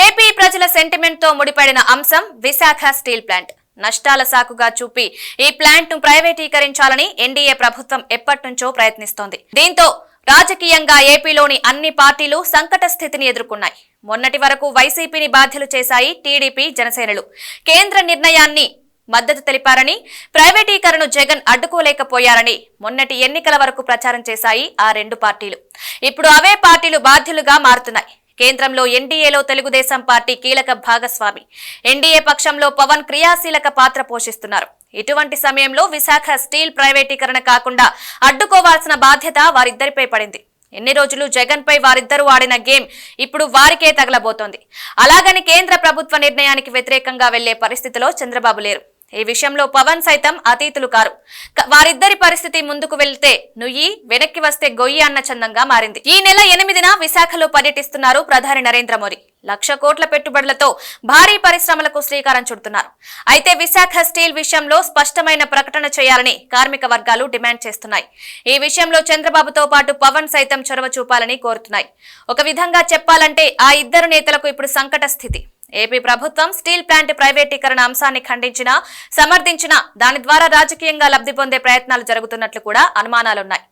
AP సెంటిమెంట్తో ముడిపడిన అంశం Visakha steel plant. నష్టాల సాకుగా చూపి ఈ ప్లాంట్ను ప్రైవేటీకరించాలని ఎన్డీఏ ప్రభుత్వం ఎప్పటినుంచో ప్రయత్నిస్తోంది. దీంతో రాజకీయంగా ఏపీలోని అన్ని పార్టీలు సంకట స్థితిని ఎదుర్కొన్నాయి. మొన్నటి వరకు వైసీపీని బాధ్యులు చేశాయి టీడీపీ జనసేనలు. కేంద్ర నిర్ణయాన్ని మద్దతు తెలిపారని ప్రైవేటీకరణను జగన్ అడ్డుకోలేకపోయారని మొన్నటి ఎన్నికల వరకు ప్రచారం చేశాయి ఆ రెండు పార్టీలు. ఇప్పుడు అవే పార్టీలు బాధ్యులుగా మారుతున్నాయి. కేంద్రంలో ఎన్డీఏలో తెలుగుదేశం పార్టీ కీలక భాగస్వామి. ఎన్డీఏ పక్షంలో పవన్ క్రియాశీలక పాత్ర పోషిస్తున్నారు. ఇటువంటి సమయంలో విశాఖ స్టీల్ ప్రైవేటీకరణ కాకుండా అడ్డుకోవాల్సిన బాధ్యత వారిద్దరిపై పడింది. ఎన్ని రోజులు జగన్ పై వారిద్దరూ ఆడిన గేమ్ ఇప్పుడు వారికే తగలబోతోంది. అలాగని కేంద్ర ప్రభుత్వ నిర్ణయానికి వ్యతిరేకంగా వెళ్ళే పరిస్థితిలో చంద్రబాబు లేరు. ఈ విషయంలో పవన్ సైతం అతీతులు కారు. వారిద్దరి పరిస్థితి ముందుకు వెళ్తే నుయ్యి వెనక్కి వస్తే గొయ్యి అన్న చందంగా మారింది. ఈ నెల ఎనిమిదిన విశాఖలో పర్యటిస్తున్నారు ప్రధాని నరేంద్ర మోదీ. లక్ష కోట్ల పెట్టుబడులతో భారీ పరిశ్రమలకు శ్రీకారం చుడుతున్నారు. అయితే విశాఖ స్టీల్ విషయంలో స్పష్టమైన ప్రకటన చేయాలని కార్మిక వర్గాలు డిమాండ్ చేస్తున్నాయి. ఈ విషయంలో చంద్రబాబుతో పాటు పవన్ సైతం చొరవ చూపాలని కోరుతున్నాయి. ఒక విధంగా చెప్పాలంటే ఆ ఇద్దరు నేతలకు ఇప్పుడు సంకట స్థితి. ఏపీ ప్రభుత్వం స్టీల్ ప్లాంట్ ప్రైవేటీకరణ అంశాన్ని ఖండించిన సమర్థించిన దాని ద్వారా రాజకీయంగా లబ్ధి పొందే ప్రయత్నాలు జరుగుతున్నట్లు కూడా అనుమానాలున్నాయి.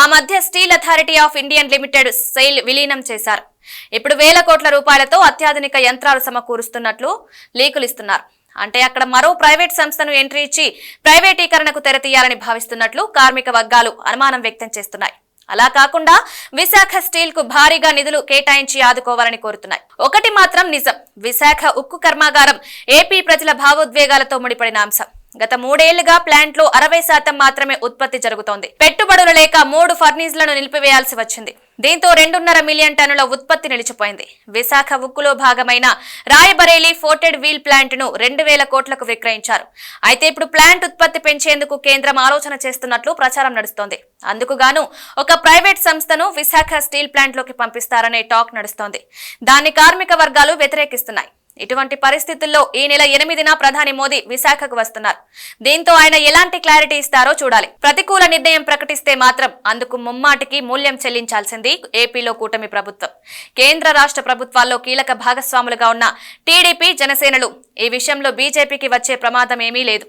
ఆ మధ్య steel authority of Indian limited SAIL విలీనం చేశారు. ఇప్పుడు వేల కోట్ల రూపాయలతో అత్యాధునిక యంత్రాలు సమకూరుస్తున్నట్లు లీకులిస్తున్నారు. అంటే అక్కడ మరో ప్రైవేట్ సంస్థను ఎంట్రీ ఇచ్చి ప్రైవేటీకరణకు తెరతీయాలని భావిస్తున్నట్లు కార్మిక వర్గాలు అనుమానం వ్యక్తం చేస్తున్నాయి. అలా కాకుండా విశాఖ స్టీల్కు భారీగా నిధులు కేటాయించి ఆదుకోవాలని కోరుతున్నాయి. ఒకటి మాత్రం నిజం విశాఖ ఉక్కు కర్మాగారం ఏపీ ప్రజల భావోద్వేగాలతో ముడిపడిన అంశం. గత మూడేళ్ళుగా ప్లాంట్లో అరవై శాతం మాత్రమే ఉత్పత్తి జరుగుతోంది. పెట్టుబడులు లేక మూడు ఫర్నీజ్లను నిలిపివేయాల్సి వచ్చింది. దీంతో రెండున్నర మిలియన్ టన్నుల ఉత్పత్తి నిలిచిపోయింది. విశాఖ ఉక్కులో భాగమైన రాయబరేలీ ఫోర్టెడ్ వీల్ ప్లాంట్ను రెండు వేల కోట్లకు విక్రయించారు. అయితే ఇప్పుడు ప్లాంట్ ఉత్పత్తి పెంచేందుకు కేంద్రం ఆలోచన చేస్తున్నట్లు ప్రచారం నడుస్తోంది. అందుకుగాను ఒక ప్రైవేట్ సంస్థను విశాఖ స్టీల్ ప్లాంట్లోకి పంపిస్తారనే టాక్ నడుస్తోంది. దాన్ని కార్మిక వర్గాలు వ్యతిరేకిస్తున్నాయి. ఇటువంటి పరిస్థితుల్లో ఈ నెల ఎనిమిదిన ప్రధాని మోదీ విశాఖకు వస్తున్నారు. దీంతో ఆయన ఎలాంటి క్లారిటీ ఇస్తారో చూడాలి. ప్రతికూల నిర్ణయం ప్రకటిస్తే మాత్రం అందుకు ముమ్మాటికి మూల్యం చెల్లించాల్సింది ఏపీలో కూటమి ప్రభుత్వం. కేంద్ర రాష్ట్ర ప్రభుత్వాల్లో కీలక భాగస్వాములుగా ఉన్న టీడీపీ జనసేనలు ఈ విషయంలో బీజేపీకి వచ్చే ప్రమాదం ఏమీ లేదు.